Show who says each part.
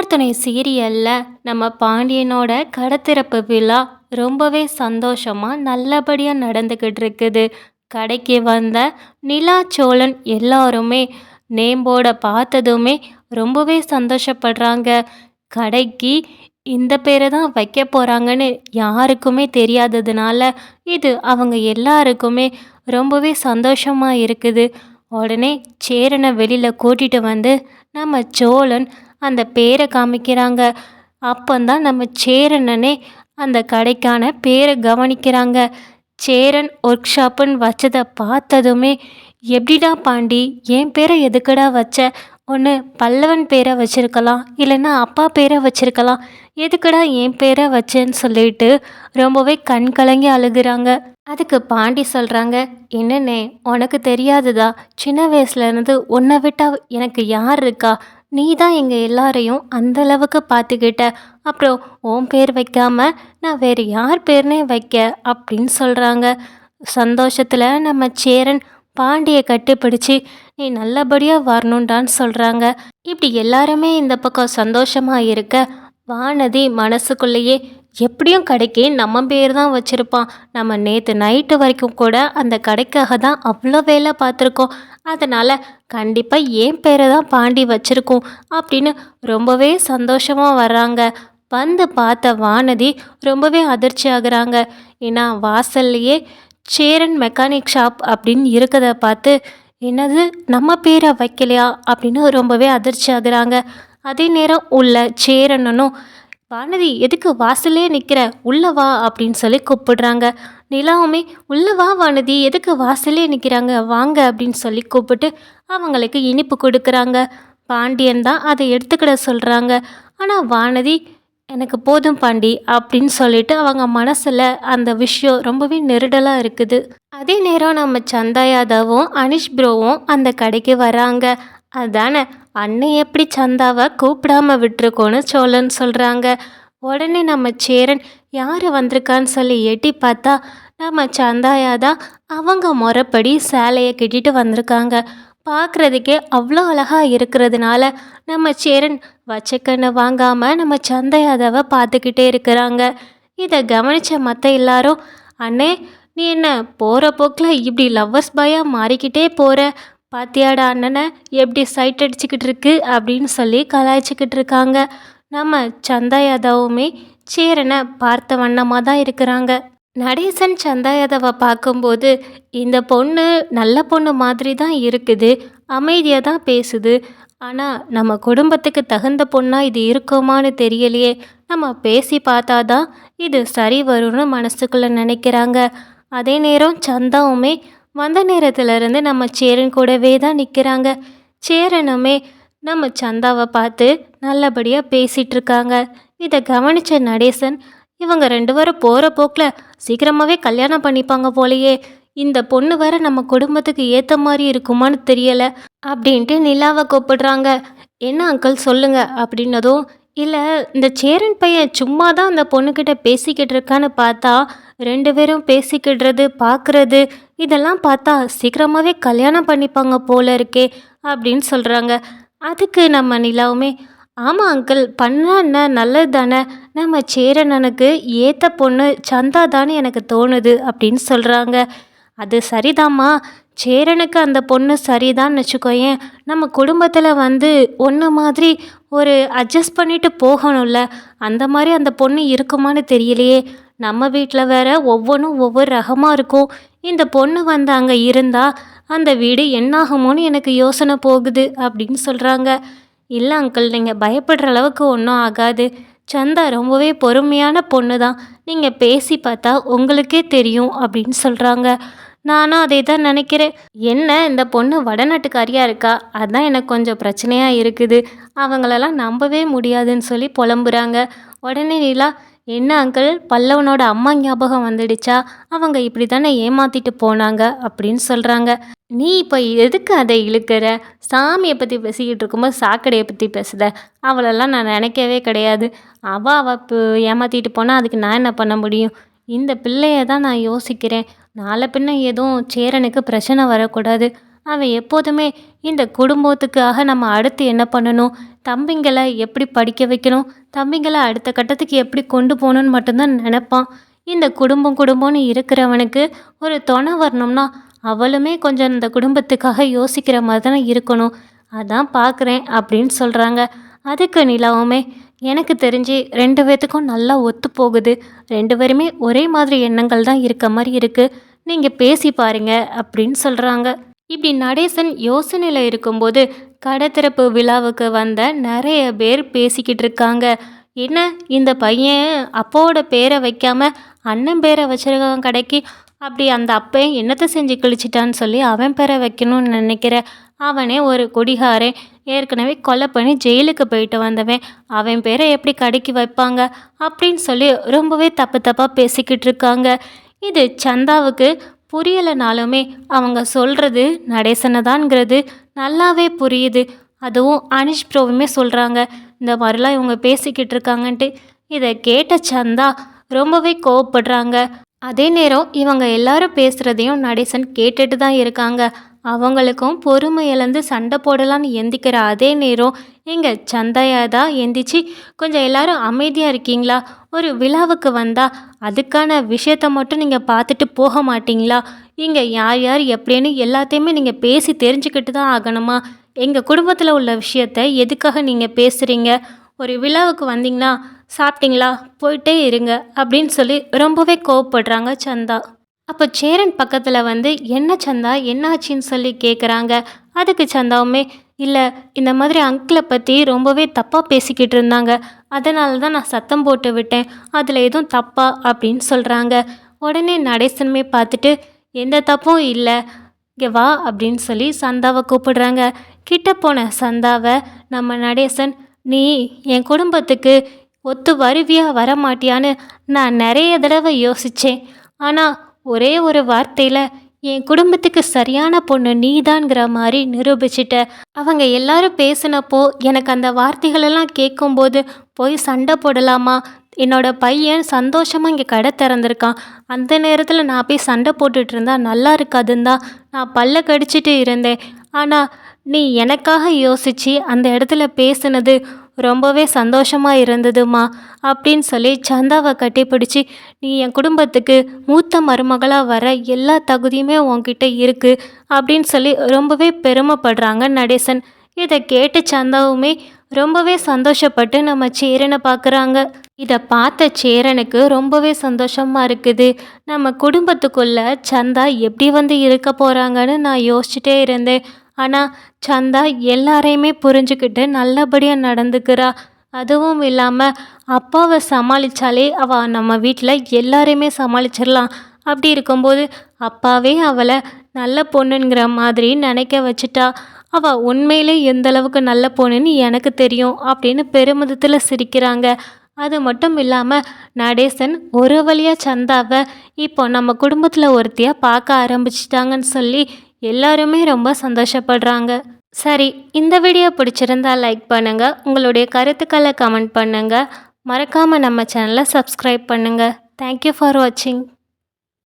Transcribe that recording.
Speaker 1: தன்னார் துணை சீரியலில் நம்ம பாண்டியனோட கடத்திறப்பு விழா ரொம்பவே சந்தோஷமாக நல்லபடியாக நடந்துக்கிட்டு இருக்குது கடைக்கு வந்த நிலா சோழன் எல்லாருமே நேம்போட பார்த்ததுமே ரொம்பவே சந்தோஷப்படுறாங்க. கடைக்கு இந்த பேரை தான் வைக்க போகிறாங்கன்னு யாருக்குமே தெரியாததுனால இது அவங்க எல்லாருக்குமே ரொம்பவே சந்தோஷமாக இருக்குது. உடனே சேரனை வெளியில் கூட்டிகிட்டு வந்து நம்ம சோழன் அந்த பேரை காமிக்கிறாங்க. அப்போந்தான் நம்ம சேரனனே அந்த கடைக்கான பேரை கவனிக்கிறாங்க. சேரன் ஒர்க் ஷாப்புன்னு வச்சதை பார்த்ததுமே எப்படிடா பாண்டி என் பேரை எதுக்குடா வச்ச? ஒன்று பல்லவன் பேரை வச்சுருக்கலாம் இல்லைன்னா அப்பா பேரை வச்சுருக்கலாம். எதுக்குடா என் பேரை வச்சேன்னு சொல்லிட்டு ரொம்பவே கண் கலங்கி அழுகுறாங்க. அதுக்கு பாண்டி சொல்கிறாங்க என்னண்ணே உனக்கு தெரியாதுதா? சின்ன வயசுலேருந்து உன்னை விட்டா எனக்கு யார் இருக்கா? நீ தான் எங்கள் எல்லாரையும் அந்தளவுக்கு பார்த்துக்கிட்ட. அப்புறம் உன் பேர் வைக்காம நான் வேறு யார் பேர்னே வைக்க அப்படின்னு சொல்கிறாங்க சந்தோஷத்தில் நம்ம சேரன் பாண்டியை கட்டுப்பிடிச்சு நீ நல்லபடியாக வரணுண்டான்னு சொல்கிறாங்க இப்படி எல்லாருமே இந்த பக்கம் சந்தோஷமாக இருக்க வானதி மனசுக்குள்ளேயே எப்படியும் கடைக்கு நம்ம பேர் தான் வச்சுருப்பான். நம்ம நேற்று நைட்டு வரைக்கும் கூட அந்த கடைக்காக தான் அவ்வளோ வேலை பார்த்துருக்கோம். அதனால் கண்டிப்பாக என் பேரை தான் பாண்டி வச்சுருக்கோம் அப்படின்னு ரொம்பவே சந்தோஷமாக வர்றாங்க. வந்து பார்த்த வானதி ரொம்பவே அதிர்ச்சி ஆகுறாங்க. ஏன்னா வாசல்லையே சேரன் மெக்கானிக் ஷாப் அப்படின்னு இருக்கிறத பார்த்து என்னது நம்ம பேரை வைக்கலையா? அப்படின்னு ரொம்பவே அதிர்ச்சி ஆகுறாங்க. அதே நேரம் உள்ள சேரனனும் வானதி எதுக்கு வாசலே நிற்கிற உள்ள வா அப்படின்னு சொல்லி கூப்பிடுறாங்க. நிலாவுமே உள்ள வா வானதி எதுக்கு வாசலே நிற்கிறாங்க வாங்க அப்படின்னு சொல்லி கூப்பிட்டு அவங்களுக்கு இனிப்பு கொடுக்குறாங்க. பாண்டியன் தான் அதை எடுத்துக்கிட சொல்கிறாங்க ஆனால் வானதி எனக்கு போதும் பாண்டி அப்படின்னு சொல்லிட்டு அவங்க மனசில் அந்த விஷயம் ரொம்பவே நெருடலாக இருக்குது. அதே நேரம் நம்ம சந்தா யாதவும் அனிஷ் ப்ரோவும் அந்த கடைக்கு வராங்க. அதானே? அன்னை எப்படி சந்தாவை கூப்பிடாம விட்டுருக்கோன்னு சோழன் சொல்கிறாங்க உடனே நம்ம சேரன் யார் வந்திருக்கான்னு சொல்லி எட்டி பார்த்தா நம்ம சந்தாயாதா அவங்க முறைப்படி சேலையை கட்டிட்டு வந்திருக்காங்க. பார்க்குறதுக்கே அவ்வளோ அழகாக இருக்கிறதுனால நம்ம சேரன் வச்சக்கண்ணை வாங்காமல் நம்ம சந்தையாதவை பார்த்துக்கிட்டே இருக்கிறாங்க. இதை கவனித்த மற்ற எல்லாரும் அண்ணே நீ என்ன போகிற போக்கில் இப்படி லவ்வர்ஸ் பாயாக மாறிக்கிட்டே போகிற பாத்தியாடா அண்ணனை எப்படி சைட் அடிச்சுக்கிட்டு இருக்கு? அப்படின்னு சொல்லி கலாய்ச்சிக்கிட்டு இருக்காங்க. நம்ம சந்தா யாதவுமே சேரனை பார்த்த வண்ணமாக தான் இருக்கிறாங்க. நடேசன் சந்தா யாதவை பார்க்கும்போது இந்த பொண்ணு நல்ல பொண்ணு மாதிரி தான் இருக்குது அமைதியாக தான் பேசுது. ஆனால் நம்ம குடும்பத்துக்கு தகுந்த பொண்ணாக இது இருக்குமான்னு தெரியலையே. நம்ம பேசி பார்த்தா தான் இது சரி வரும்னு மனசுக்குள்ளே நினைக்கிறாங்க. அதே நேரம் சந்தாவுமே வந்த நேரத்துலேருந்து நம்ம சேரன் கூடவே தான் நிற்கிறாங்க சேரனுமே நம்ம சந்தாவை பார்த்து நல்லபடியாக பேசிகிட்டு இருக்காங்க இதை கவனித்த நடேசன் இவங்க ரெண்டு பேரும் போகிற போக்கில் சீக்கிரமாகவே கல்யாணம் பண்ணிப்பாங்க போலையே. இந்த பொண்ணு வேற நம்ம குடும்பத்துக்கு ஏற்ற மாதிரி இருக்குமான்னு தெரியலை அப்படின்ட்டு நிலாவை கூப்பிடுறாங்க. என்ன அங்கிள் சொல்லுங்கள் அப்படின்னதும் இல்லை இந்த சேரன் பையன் சும்மா தான் அந்த பொண்ணுக்கிட்ட பேசிக்கிட்டு இருக்கான்னு பார்த்தா ரெண்டு பேரும் பேசிக்கிடுறது பார்க்குறது இதெல்லாம் பார்த்தா சீக்கிரமாகவே கல்யாணம் பண்ணிப்பாங்க போல இருக்கே அப்படின்னு சொல்கிறாங்க அதுக்கு நம்ம நிலாவுமே ஆமாம் அங்கிள் பண்ணா நல்லது தானே நம்ம சேரனனுக்கு ஏற்ற பொண்ணு சந்தா தானே எனக்கு தோணுது அப்படின்னு சொல்கிறாங்க அது சரிதாம்மா. சேரனுக்கு அந்த பொண்ணு சரிதான்னு வச்சுக்கோயேன். நம்ம குடும்பத்தில் வந்து ஒன்று மாதிரி ஒரு அட்ஜஸ்ட் பண்ணிட்டு போகணும்ல. அந்த மாதிரி அந்த பொண்ணு இருக்குமான்னு தெரியலையே. நம்ம வீட்டில் வேற ஒவ்வொன்றும் ஒவ்வொரு ரகமாக இருக்கும். இந்த பொண்ணு வந்து அங்கே இருந்தால் அந்த வீடு என்னாகுமோன்னு எனக்கு யோசனை போகுது அப்படின்னு சொல்கிறாங்க இல்லை அங்கிள் நீங்கள் பயப்படுற அளவுக்கு ஒன்றும் ஆகாது. சந்தா ரொம்பவே பொறுமையான பொண்ணு தான் நீங்கள் பேசி பார்த்தா உங்களுக்கே தெரியும் அப்படின்னு சொல்கிறாங்க நானும் அதே தான் நினைக்கிறேன். என்ன இந்த பொண்ணு வடநாட்டுக்காரியாக இருக்கா? அதுதான் எனக்கு கொஞ்சம் பிரச்சனையாக இருக்குது. அவங்களெல்லாம் நம்பவே முடியாதுன்னு சொல்லி புலம்புறாங்க. உடனே நிலா என்ன அங்கிள் பல்லவனோட அம்மா ஞாபகம் வந்துடுச்சா? அவங்க இப்படி தானே ஏமாத்திட்டு போனாங்க அப்படின்னு சொல்கிறாங்க நீ இப்போ எதுக்கு அதை இழுக்கிற? சாமியை பற்றி பேசிக்கிட்டு இருக்கும்போது சாக்கடையை பற்றி பேசுத. அவளெல்லாம் நான் நினைக்கவே கிடையாது. அவள் அவள் இப்போ ஏமாற்றிட்டு போனால் அதுக்கு நான் என்ன பண்ண முடியும்? இந்த பிள்ளைய தான் நான் யோசிக்கிறேன். நாளை பின்ன எதுவும் சேரனுக்கு பிரச்சனை வரக்கூடாது. அவன் எப்போதுமே இந்த குடும்பத்துக்காக நம்ம அடுத்து என்ன பண்ணணும்? தம்பிங்களை எப்படி படிக்க வைக்கணும்? தம்பிங்களை அடுத்த கட்டத்துக்கு எப்படி கொண்டு போகணுன்னு மட்டும்தான் நினப்பான். இந்த குடும்பம் குடும்பம்னு இருக்கிறவனுக்கு ஒரு துணை வரணும்னா அவளுமே கொஞ்சம் இந்த குடும்பத்துக்காக யோசிக்கிற மாதிரி தானே இருக்கணும். அதான் பார்க்குறேன் அப்படின்னு சொல்கிறாங்க அதுக்கு நிலாவுமே எனக்கு தெரிஞ்சு ரெண்டு பேர்த்துக்கும் நல்லா ஒத்து போகுது. ரெண்டு பேருமே ஒரே மாதிரி எண்ணங்கள் தான் இருக்க மாதிரி இருக்குது நீங்கள் பேசி பாருங்க அப்படின்னு சொல்கிறாங்க இப்படி நடேசன் யோசனையில் இருக்கும்போது கடத்திறப்பு விழாவுக்கு வந்த நிறைய பேர் பேசிக்கிட்டு இருக்காங்க. என்ன இந்த பையன் அப்பாவோட பேரை வைக்காம அண்ணன் பேரை வச்சிருக்கவன் கடைக்கு? அப்படி அந்த அப்பையன் என்னத்தை செஞ்சு கிழிச்சிட்டான்னு சொல்லி அவன் பேரை வைக்கணும்னு நினைக்கிற அவனே ஒரு குடிகாரன். ஏற்கனவே கொலை பண்ணி ஜெயிலுக்கு போயிட்டு வந்தவன். அவன் பேரை எப்படி கடைக்கு வைப்பாங்க அப்படின்னு சொல்லி ரொம்பவே தப்பு தப்பாக பேசிக்கிட்டு இருக்காங்க. இது சந்தாவுக்கு புரியலைனாலுமே அவங்க சொல்கிறது நடேசனை தான்ங்கிறது நல்லாவே புரியுது. அதுவும் அனிஷ் ப்ரோவுமே சொல்கிறாங்க இந்த மாதிரிலாம் இவங்க பேசிக்கிட்டு இருக்காங்கன்ட்டு. இதை கேட்ட சந்தா ரொம்பவே கோவப்படுறாங்க. அதே நேரம் இவங்க எல்லாரும் பேசுகிறதையும் நடேசன் கேட்டுட்டு தான் இருக்காங்க. அவங்களுக்கும் பொறுமை இழந்து சண்டை போடலான்னு எந்திக்கிற அதே நேரம் எங்கள் சந்தையா தான் எந்திரிச்சு கொஞ்சம் எல்லாரும் அமைதியாக இருக்கீங்களா? ஒரு விழாவுக்கு வந்தால் அதுக்கான விஷயத்த மட்டும் நீங்கள் பார்த்துட்டு போக மாட்டீங்களா? இங்கே யார் யார் எப்படின்னு எல்லாத்தையுமே நீங்கள் பேசி தெரிஞ்சுக்கிட்டு தான் ஆகணுமா? எங்கள் குடும்பத்தில் உள்ள விஷயத்த எதுக்காக நீங்கள் பேசுகிறீங்க ஒரு விழாவுக்கு வந்தீங்கன்னா சாப்பிட்டீங்களா? போயிட்டே இருங்க. அப்படின்னு சொல்லி ரொம்பவே கோவப்படுறாங்க சந்தா. அப்போ சேரன் பக்கத்தில் வந்து என்ன சந்தா? என்னாச்சின்னு சொல்லி கேட்குறாங்க அதுக்கு சந்தாவுமே இல்லை இந்த மாதிரி அங்கிளை பற்றி ரொம்பவே தப்பாக பேசிக்கிட்டு இருந்தாங்க. அதனால தான் நான் சத்தம் போட்டு விட்டேன். அதில் எதுவும் தப்பா? அப்படின்னு சொல்கிறாங்க உடனே நடேசனுமே பார்த்துட்டு எந்த தப்பும் இல்லை. இங்கே வா அப்படின்னு சொல்லி சந்தாவை கூப்பிடுறாங்க. கிட்ட போன சந்தாவை நம்ம நடேசன் நீ என் குடும்பத்துக்கு ஒத்து வருவியா வரமாட்டியான்னு நான் நிறைய தடவை யோசித்தேன் ஆனால் ஒரே ஒரு வார்த்தையில் என் குடும்பத்துக்கு சரியான பொண்ணு நீதான்ங்கிற மாதிரி நிரூபிச்சிட்ட. அவங்க எல்லாரும் பேசினப்போ எனக்கு அந்த வார்த்தைகளெல்லாம் கேட்கும்போது போய் சண்டை போடலாமா? என்னோட பையன் சந்தோஷமாக இங்கே கடை திறந்திருக்கான். அந்த நேரத்தில் நான் போய் சண்டை போட்டுட்டு இருந்தா நல்லா இருக்காதுன்னு தான் நான் பல்ல கடிச்சிட்டு இருந்தேன். ஆனால் நீ எனக்காக யோசித்து அந்த இடத்துல பேசுனது ரொம்பவே சந்தோஷமாக இருந்ததுமா அப்படின்னு சொல்லி சந்தாவை கட்டிப்பிடிச்சி நீ என் குடும்பத்துக்கு மூத்த மருமகளாக வர எல்லா தகுதியுமே உன்கிட்ட இருக்குது அப்படின்னு சொல்லி ரொம்பவே பெருமைப்படுறாங்க நடேசன். இதை கேட்டு சந்தாவுமே ரொம்பவே சந்தோஷப்பட்டு நம்ம சேரனை பார்க்குறாங்க இதை பார்த்த சேரனுக்கு ரொம்பவே சந்தோஷமாக இருக்குது. நம்ம குடும்பத்துக்குள்ள சந்தா எப்படி வந்து இருக்க போகிறாங்கன்னு நான் யோசிச்சுட்டே இருந்தேன். ஆனால் சந்தா எல்லாரையுமே புரிஞ்சுக்கிட்டு நல்லபடியாக நடந்துக்கிறா. அதுவும் இல்லாமல் அப்பாவை சமாளித்தாலே அவள் நம்ம வீட்டில் எல்லாரையுமே சமாளிச்சிடலாம் அப்படி இருக்கும்போது அப்பாவே அவளை நல்ல பொண்ணுங்கிற மாதிரி நினைக்க வச்சுட்டா. அவள் உண்மையிலே எந்த அளவுக்கு நல்ல பொண்ணுன்னு எனக்கு தெரியும் அப்படின்னு பெருமிதத்தில் சிரிக்கிறாங்க. அது மட்டும் இல்லாமல் நடேசன் ஒரு வழியாக சந்தாவை இப்போ நம்ம குடும்பத்தில் ஒருத்தியாக பார்க்க ஆரம்பிச்சிட்டாங்கன்னு சொல்லி எல்லாருமே ரொம்ப சந்தோஷப்படுறாங்க. சரி இந்த வீடியோ பிடிச்சிருந்தா லைக் பண்ணுங்கள் உங்களுடைய கருத்துக்களை கமெண்ட் பண்ணுங்கள் மறக்காமல் நம்ம சேனலை சப்ஸ்கிரைப் பண்ணுங்கள் தேங்க்யூ ஃபார் வாட்சிங்